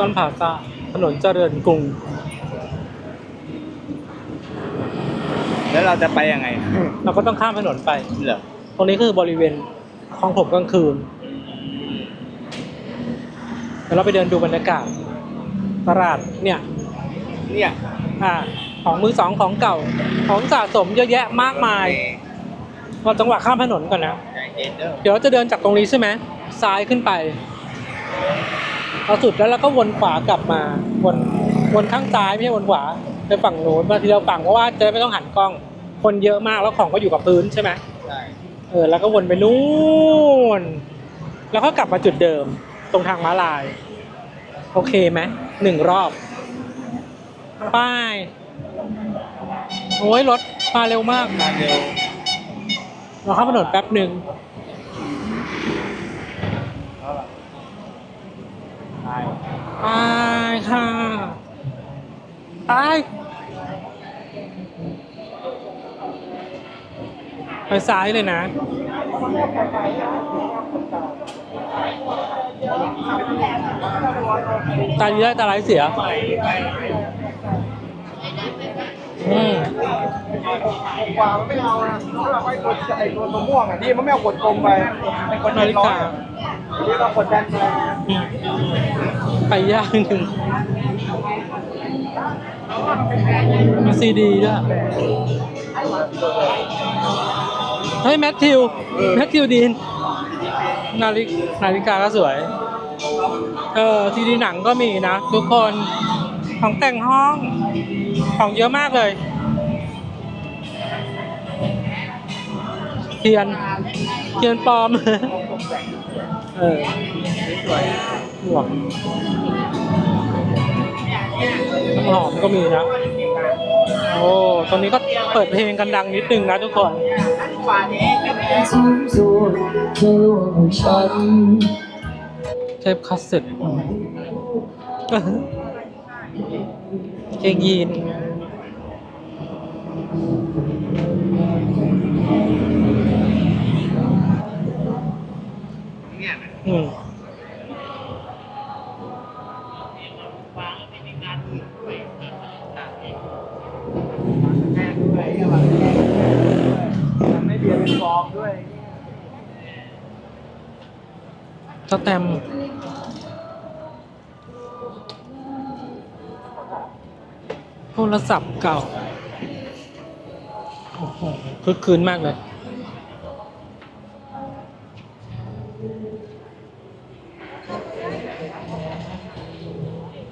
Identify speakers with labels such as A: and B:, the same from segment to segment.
A: ต้นผาซาถนนเจริญกรุง
B: แล้วเราจะไปยังไง
A: เราก็ต้องข้ามถนนไป
B: เหรอ
A: ตรงนี้คือบริเวณคลองผมกลางคืนเดี๋ยวเราไปเดินดูบรรยากาศตลาดเนี่ย
B: เนี่ย
A: อ่าของมือสองของเก่า ของสะสมเยอะแยะมากมายเราจังหวะข้ามถนนก่อนนะ
B: ใจเย็นเด้อ
A: เดี๋ยวเราจะเดินจากตรงนี้ใช่ไหมซ้ายขึ้นไป เราสุดแล้วเราก็วนขวากลับมาวนวนข้างซ้ายไม่ใช่วนขวาไปฝั่งโน้นมาทีเราฝั่งเพราะว่าจะได้ไม่ต้องหันกล้องคนเยอะมากแล้วของก็อยู่กับพื้นใช่ไหม
B: ใช่
A: เออแล้วก็วนไปนู่นแล้วก็กลับมาจุดเดิมตรงทางม้าลาย โอเคไหมหนึ่งรอบป้ายโอ้ยรถมาเร็วมาก
B: มาเร็ว
A: เราข้ามถนนแป๊บหนึ่ง
B: ใช่
A: ไปค่ะไปไปซ้ายเลยนะตาดีได้ตาร้ายเสีย อืม
C: กว่ามันไม่เอานะถ้าเราไปกดไอ้ตัวตัวม่วงอะที่มันไม่เอากดกลมไปเป็นกด
A: นาฬิกา
C: ที่เรากดแบนไป
A: อืม ไปยากหนึ่งมีซีดีด้วยเฮ้ยแมทธิว แมทธิวดีน นาฬินาฬิกาก็สวย เออซีดีหนังก็มีนะ ทุกคนของแต่งห้องของเยอะมากเลย เทียน เทียนปลอม เออหมวกน้ำหอมก็มีนะ โอ้ ตอนนี้ก็เปิดเพลงกันดังนิดนึงนะทุกคน
D: ฉันตัวแค่ว่าฉัน
A: เทปคาสเซ็ตเกงยีน อืมสแตมโทรศัพท์เก่า โอ้โหคึกคืนมากเลย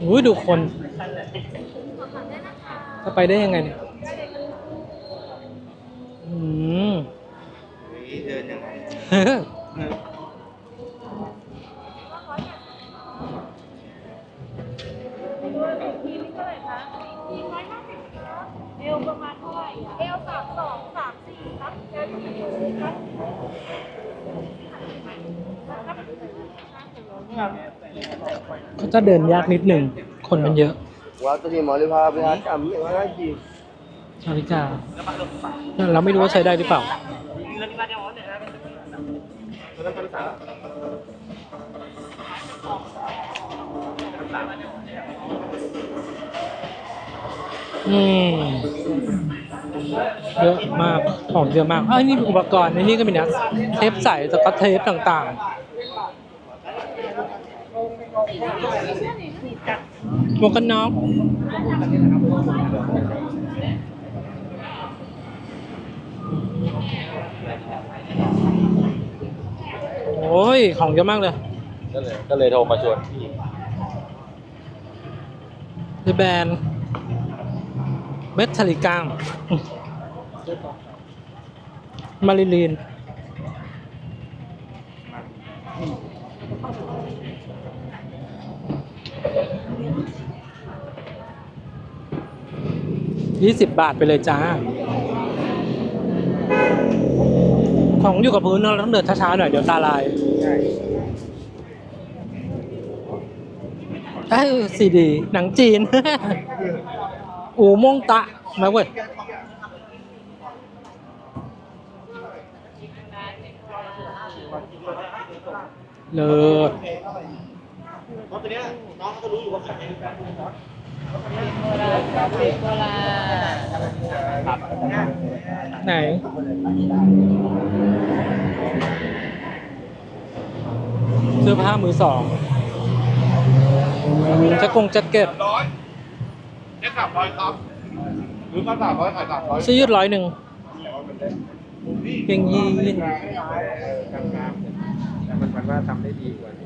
A: อุ้ยดูคน จะไปได้ยังไงเนี่ยอืม
B: นี่เดินยังไง
A: เฮ้อ
E: เอวประมาณเท่าไหร่อะเอวสามสองสามสี่ครับเอวสี่ครับ
A: ก็จะเดินยากนิดหนึ่ง คนมันเยอะ
C: ว่าตัวนี้หมอเลยพาไปหาจำอย่างนั้นจี
A: นาฬิกาเราไม่รู้ว่าใช้ได้หรือเปล่าอืมเยอะมาก ของเยอะมากเอ้ยนี่อุปกรณ์ในนี่ก็มีนะ เทปใสสกอตเทปต่างๆ หมวกกันน็อกโอ้ย ของเยอะมากเลย
B: ก็เลยก็เลยโทรมาชวนพี่
A: ในแบรนด์เมทัลิกังมาริลีน ยี่สิบบาทไปเลยจ้า ของอยู่กับพื้นเราต้องเดินช้าๆหน่อยเดี๋ยวตาลาย
B: ใช่
A: เอ้ซีดี หนังจีน อูม่งตะ มาเว้ยเลิศ
B: เพราะตัวเนี้ยน้องเขาก็รู้อยู่ว่าขายกัน
A: ไหน เสื้อผ้ามือสองจะกงจะเก็บ
C: ร้อยเนี่ยสามร้อยครับหรือมาสามร้อยขายสามร้อย
A: เสื้อยืดร้อยหนึ่งเกงยีน
C: แต่มันมันว่าทำได้ดีกว่านี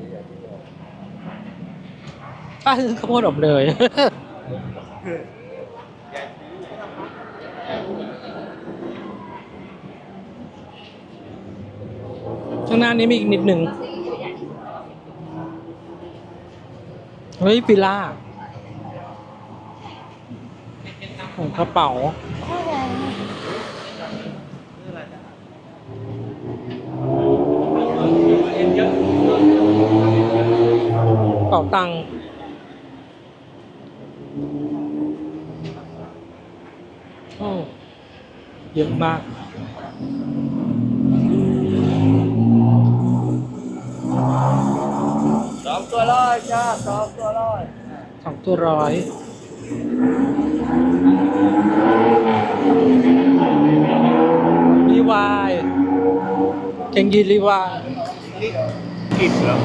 C: ้อย่างที่บอก
A: ป้าคือข้าวโพดอบเนยข้างหน้านี้มีอีกนิดหนึ่งเฮ้ยฟิล่าของกระเป๋าเป๋าตังค์โอ้ เยอะมาก
C: สองตัวร้อยจ้าสองตัวร้อย
A: สองตัวร้อยรีวายเกงยีนรีวาย
C: กินเหรอ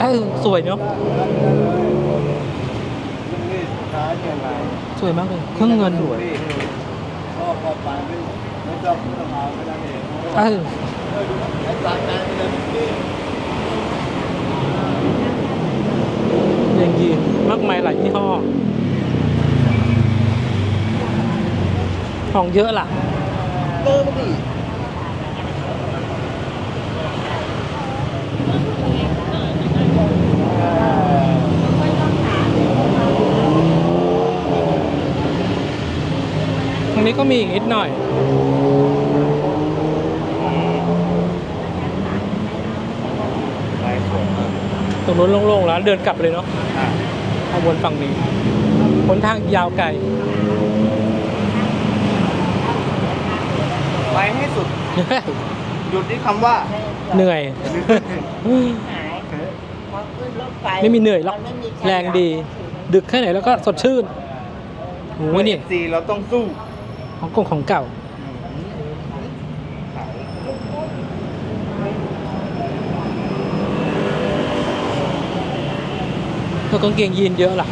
A: เออสวยเนาะ
C: นี่ขายยังไง
A: สวยมากเลยเครื่องเงิน
C: สวย ชอบพอไปไม่ไม่ชอบไม่ต้องเอาไม่ได้เอง
A: เออ
C: ไอ้สายการเงินนี่
A: เกงยีนมากมายหลายยี่ห้อ ของเยอะล่ะ
C: เติมดิ
A: รงนี้ก็มีอีกนิดหน่อย
C: ลายสวยมาก
A: ตรงนู้นโล่งๆแล้วเดินกลับเลยเนาะ
C: อะ
A: เอาวนฝั่งนี้หนทางยาวไกล
C: ไปให้สุด หยุดที่คำว่า
A: เหนื่อย ไม่มีเหนื่อยหรอก แรงดี ดึกแค่ไหนแล้วก็สดชื่นโอ้ยนี่
C: ซีเราต้องสู้
A: ของกงของเก่าแล้วกางเกงยีนเยอะล่ะ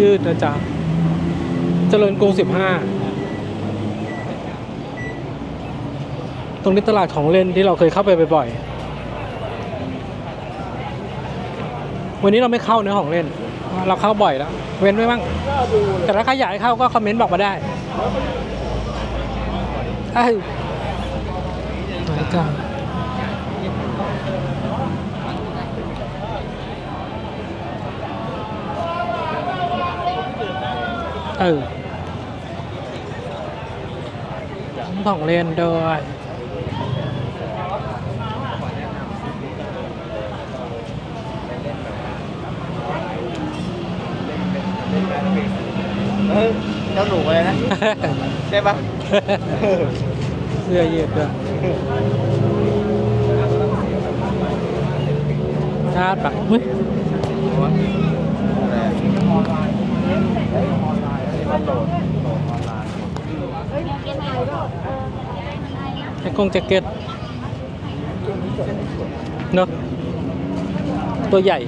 A: ยืดนะจ๊ะเจริญกรุงสิบห้า รงนี้ตลาดของเล่นที่เราเคยเข้าไปบ่อยๆ วันนี้เราไม่เข้าเนื้อของเล่น เราเข้าบ่อยแล้ว เว้นไว้บ้าง แต่ถ้าใครอยากให้เข้าก็คอมเมนต์บอกมาได้ไอ้ยนาฬิกาเออของเล่นด้วย
C: เออเจ้าหนูอะไรนะ ใช่ปะ
A: เสื้อยืดด้วยชาติปะเฮ้ยแจ็คกงแจ็คเก็ตเนอะตัวใหญ่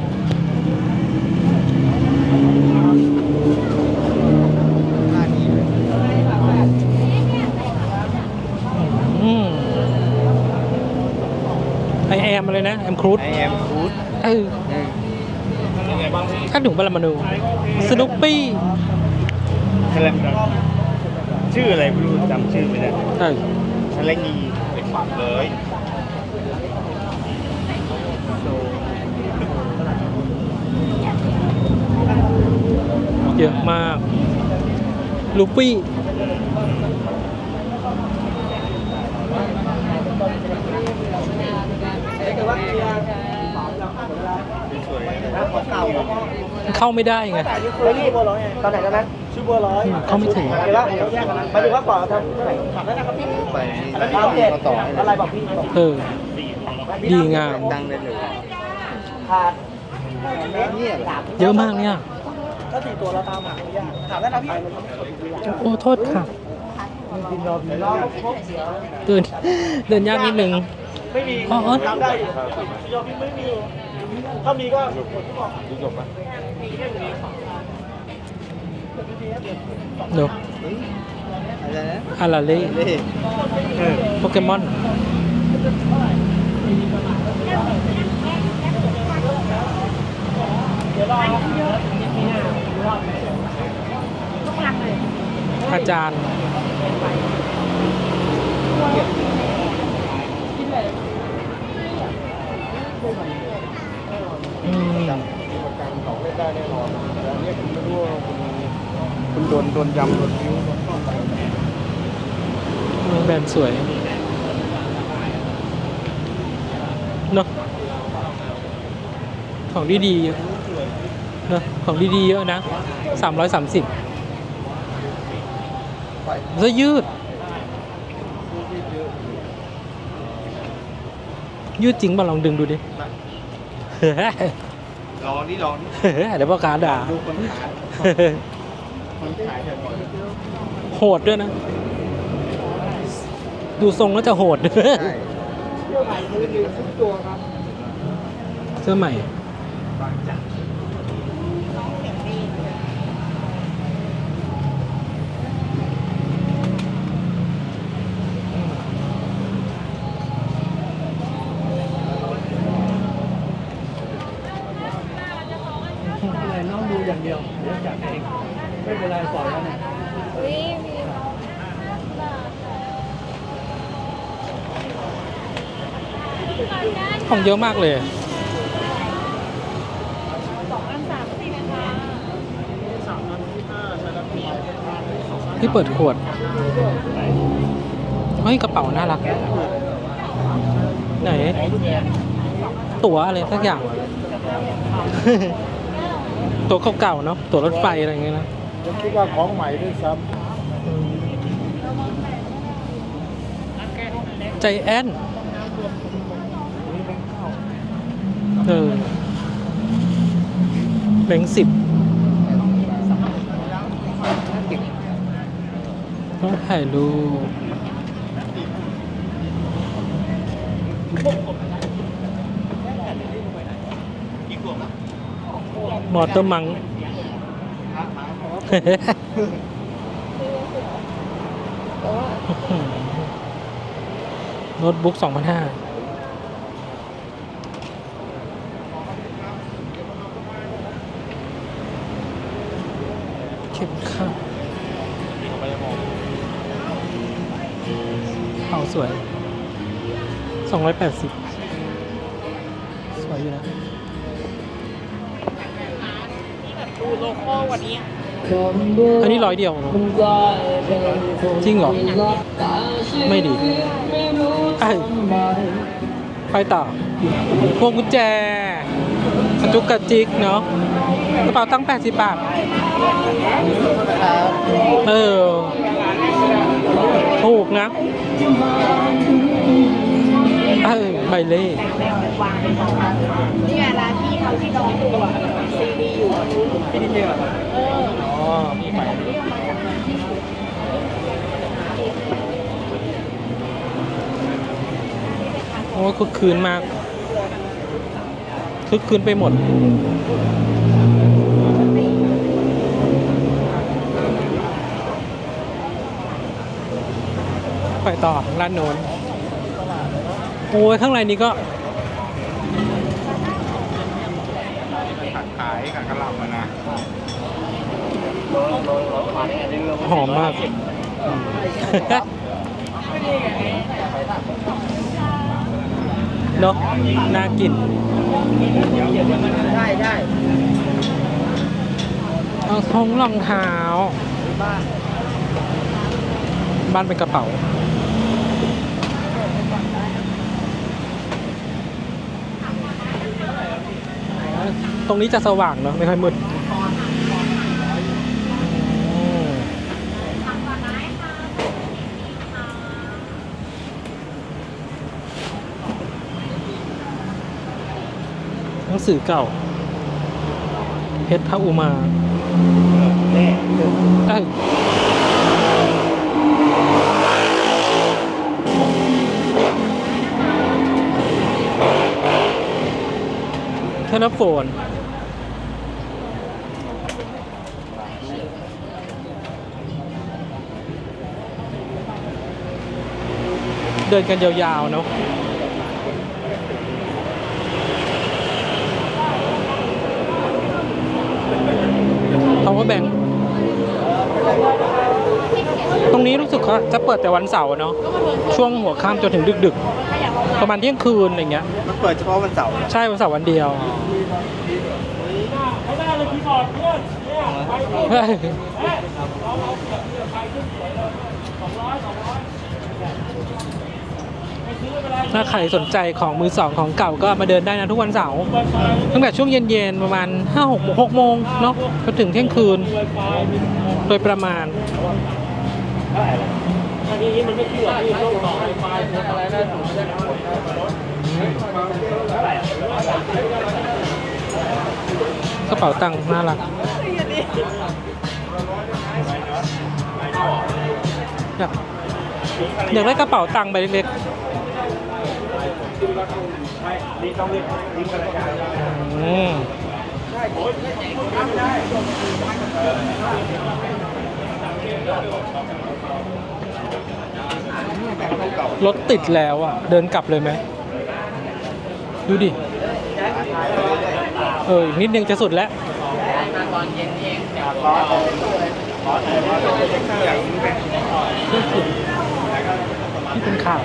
A: ไอแอมอะไรนะแอมครูด
C: ไอแอมฟูด
A: เออข้าถุงปรมาณูสนุปปี้
C: อะไรชื่ออะไรไม่รู้จำชื่อไม่ได้
A: เออ
C: อะไรงีเป็นฝักเลย
A: เยอะมาก ลูปี้
C: ไของ เก่า
A: เข้าไม่ได้ไง
C: แล้วนี่บัวร้อยไงตอนไหนตอนนั้นชื่อบัวร้อย
A: เข้าไม่ถึง
C: หมายถึงว่าหมายถึงว่าก่อนเราทำเท่าไหร่ขับได้นะครับพี่ไปอันนี้เจ็ดอะไรบอกพี่
A: เออดีงาม
C: ดังเลยเลยขาดเย
A: อะมากเนี่ย
C: ก็สี่ตัวเราตามหาไม่ยากถามได้นะพี่
A: โอ้โทษค่ะเดินเดินยากนิดนึง
C: ไม่มี
A: อ๋ออ๋อ
C: ตามได้อยู่ยอมพี่ไม่มี ถ้ามีก็
A: เนอะอาราเล่โปเกมอน อาจารย์อืม
C: ประกันของเล่นได้แน่นอนแต่อันนี้คุณไม่รู้ว่าคุณคุณโด นโดนยำโดนคิ้วโดนข้อไป
A: แบรนด์สวยเนาะของดีๆเยอะเนอะของดีๆเยอะนะสามร้อยสามสิบเสื้อยืด ยืดจริงป่ะลองดึงดูดิเฮ้ย
C: รอนี่รอนี่
A: เดี๋ยวพ่อค้าด่า
C: ดูคนขาย คนขายเถอะก่อน
A: โหดด้วยนะ ดูทรงแล้วจะโหด
C: ใช่เที่ยวใหม่มือหนึ่งทุกตัวครับ
A: เสื้อใหม่
C: บางจาก
D: อะไรน้องดูอย่างเดียวเดี๋ยวจัดเองไม่เป็นไรปล่อยแล้วเนี่ย
E: วิมีน้อง
A: ของเยอะมากเลย
E: สองอันสามสี่นะคะ
A: ที่เปิดขวดเฮ้ยกระเป๋าน่ารัก ไหน ตั๋วอะไรสักอย่าง ตั๋วเก่าๆเนาะ ตั๋วรถไฟอะไรอย่างเงี้ยนะ
C: ผมคิดว่าของใหม่ด้วยซ้
A: ใจแอน เออแบงค์สิบต้องถ่ายรูปมอเตอร์มังโน้ตบุ๊ก2,500เข็มขัดเอาส วย 280 สวยอยู่นะอันนี้ร้อยเดียว จริงเหรอ ไม่ดีเอ้ยไปต่อ พวงกุญแจกระจุกกระจิกเนาะกระเป๋าตั้ง 80 บาท เออ ถูกนะ เออใบเล่
E: นี่ไงร้านพี่เขาที่น้องดูอะซีดีอยู่ำ
C: ที่นี่เหรอครับอ๋อมีใหม่
A: โอ้ยคึกคืนมากคึกคืนไปหมด ไปต่อร้านโน้นโอ้ยข้างในนี้ก็
C: ขัดขายกับกระหล่ำอะนะ
A: หอมมาก เนอะน่ากิน
C: ใช่ใช่
A: เอาทงรองเท้า
C: บ้าน
A: บ้านเป็นกระเป๋า อ ตรงนี้จะสว่างเนาะไม่ค่อยมืดหนังสือเก่าเพชรพระอุมาเอ้ยเทเลโฟน เดินกันยาวๆเนาะ power bank ตรงนี้รู้สึกว่าจะเปิดแต่วันเสาร์เนาะช่วงหัวค่ำจนถึงดึกๆ ประมาณเที่ยงคืนอะไรเงี้ย
C: มันเปิดเฉพาะวันเสาร์
A: ใช่วันเสาร์วันเดียวเฮ้ย ถ้าใครสนใจของมือสองของเก่าก็มาเดินได้นะทุกวันเสาร์ตั้งแต่ช่วงเย็นๆประมาณ5 6 6โมงเนาะจนถึงเที่ยงคืน โดยประมาณกระเป๋าตังค์น่ารักอยากอยากได้กระเป๋าตังค์ใบเล็กๆ อืมรถติดแล้วอะ เดินกลับเลยไหม ดูดิ เอออีกนิดนึงจะสุดแล้วที่เป็นข่าว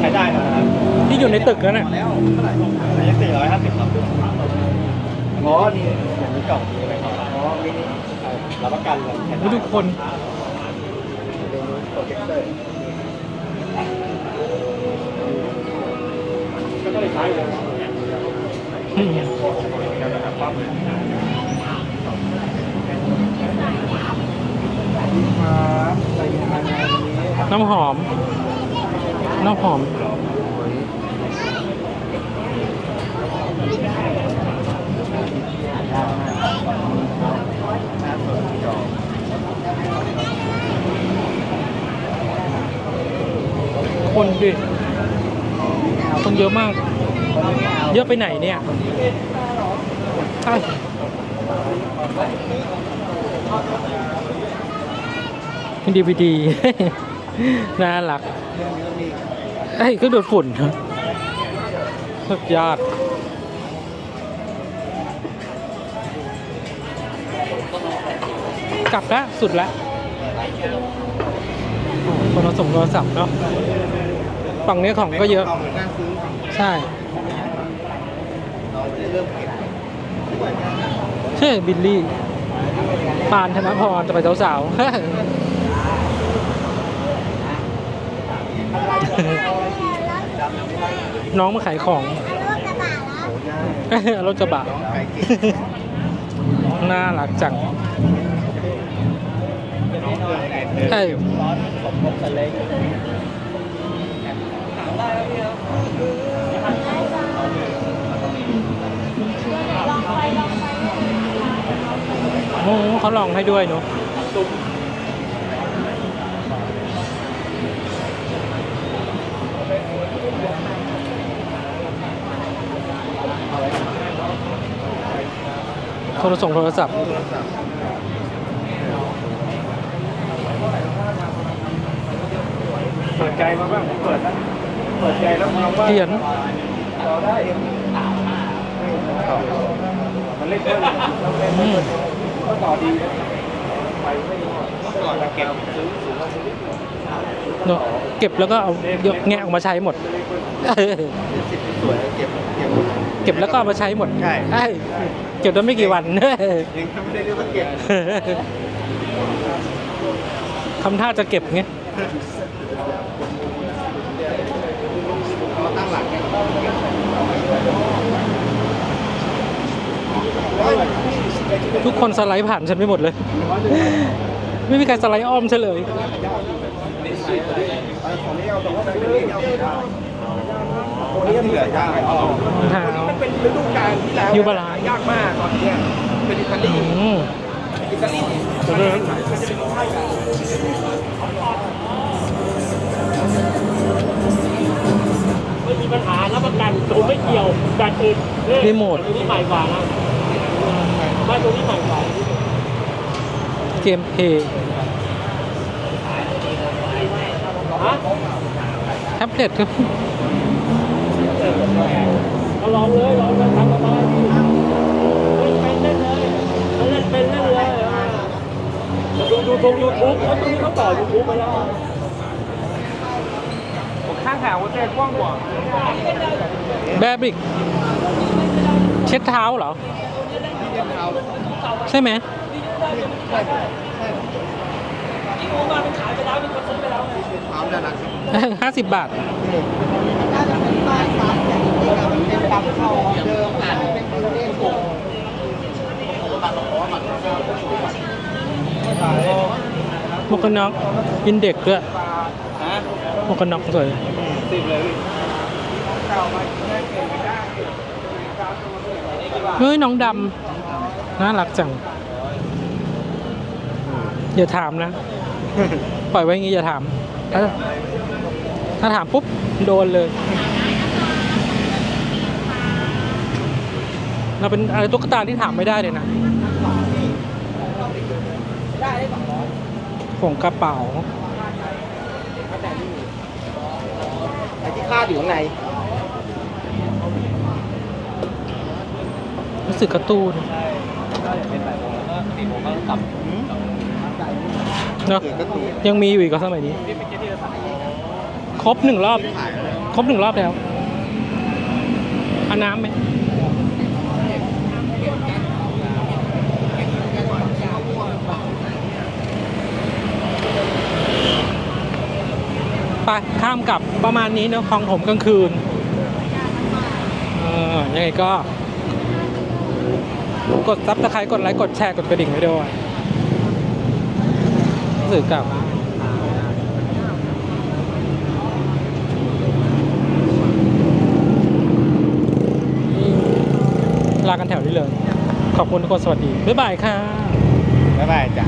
C: ใช้ได้นะครับ
A: ที่อยู่ในตึกนั่นน่ะ
C: ระยะสี่ร้อยห้าสิบครับอ๋อนี่อย่างนี้กล่องนี้ไหมครับอ๋อมินิรับประกันเลย
A: แล้วทุกคน
C: โปรเจคเตอร์ก็ได้ใช้เลย
A: อืม น้ำหอม น้ำหอม คนดิ คนเยอะมาก เยอะไปไหนเนี่ยอ้าวเป็นดีวีดี น่ารักไอ้ยเครื่องดูดฝุ่นสุดยอดกลับแล้วสุดแล้วคนเราส่งโทรศัพท์เนาะฝั่งนี้ของก็เยอะ ใช่
C: เราไม่ได้เริ่มเก็บ
A: ชื่อบิลลี่ปานธนพรจะไปสาวๆ น้องมาขายของ รถกระบะ
C: ไก่เก็บ
A: น่ารักจังเอ้ย
C: ร้อนสมทบสเล็ก
A: โอ้โหเขาลองให้ด้วยเนาะ โทรส่งโทรศัพท์
C: เปิดใจมาบ้างเปิดแล้วเปิดใจแล้วมองว่า
A: เขียน
C: เราได้เองมันเล่นเพิ่มเราเล่น
A: อืม
C: ก็ต่อดีนะไปไม่ก่อนเราเก็บซื้อสูงมาซื้อ
A: เนาะเก็บแล้วก็เอายกแงะออกมาใช้หมด
C: สิบสวยเก็บ เก็บ
A: แล้วก็เอามาใช้หมด
C: ใช่
A: เก็บได้ไม่กี่วัน
C: ยังไม่ได้เรียกว่าเก็บ
A: ทำท่าจะเก็บไงี้
C: งทุก
A: คนสไลด์ผ่านฉันไม่หมดเลย ไม่มีใครสไลด์อ้อมฉันเลย ของนี้เอาแต่
C: ว่าไม่เอา นี้เหลือยากอ๋อ
A: รองเท้า
C: มันเป็นฤดูกาลที่แล้ว
A: New Balance
C: ยากมากตอนนี้เป็นอิตาลี
A: อืม
C: อิตาลีมันจะเป็นค่ายกัน
B: ไม่มีปัญหารับประกันผมไม่เกี่ยวแบตอื่นนี่
A: รีโมท
B: ตัวนี้ใหม่กว่านะไม่ตัวนี้ใหม่กว่า
A: เกมเพย์
B: ฮะ
A: แท็บเล็ตครับ
B: ก็ลองเลยลองเลยทำสบายดีเล่นเป็นเล่นเลยเล่นเป็นเล่นเลยอ่าดูดูตรงยูทูบแล้วตรงนี้เขาต่อยูทูบไปแล้ว
C: ข้างแถวจะกว้างกว่า
A: แบบริกเช็ดเท้าเหรอ ใช่ไหมห้าสิบบาท
C: เป็นปั๊มเขาเดิมอ่านเป็นตัวเลขหก
A: หมวกกันน็อกอินเด็กด้วยหมวกกันน็อกสวย
C: สิบเลย
A: เฮ้ยน้องดำน่ารักจัง อย่าถามนะ ปล่อยไว้อย่างงี้อย่าถาม ถ้าถามปุ๊บ โดนเลย เราเป็นอะไรตุ๊กตาที่ถามไม่ได้เลยนะผงกระเป๋า
C: ไอ้ที่คาดอยู่ข้างใน
A: รู้สึกการ์ตูนเนาะ
C: เกิดก็ถูก
A: ยังมีอยู่อีกก็สมัยนี้ ครบหนึ่งรอบ ครบหนึ่งรอบแล้วเอาน้ำไหม ไปข้ามกับประมาณนี้เนอะคลองถมกลางคืนเออยังไงก็กดซับสไครต์กดไลค์กดแชร์กดกระดิ่งให้ด้วยสื่อกลับลากันแถวนี้เลย ขอบคุณทุกคนสวัสดี บ๊ายบายค่ะ
C: บ๊ายบายจ้ะ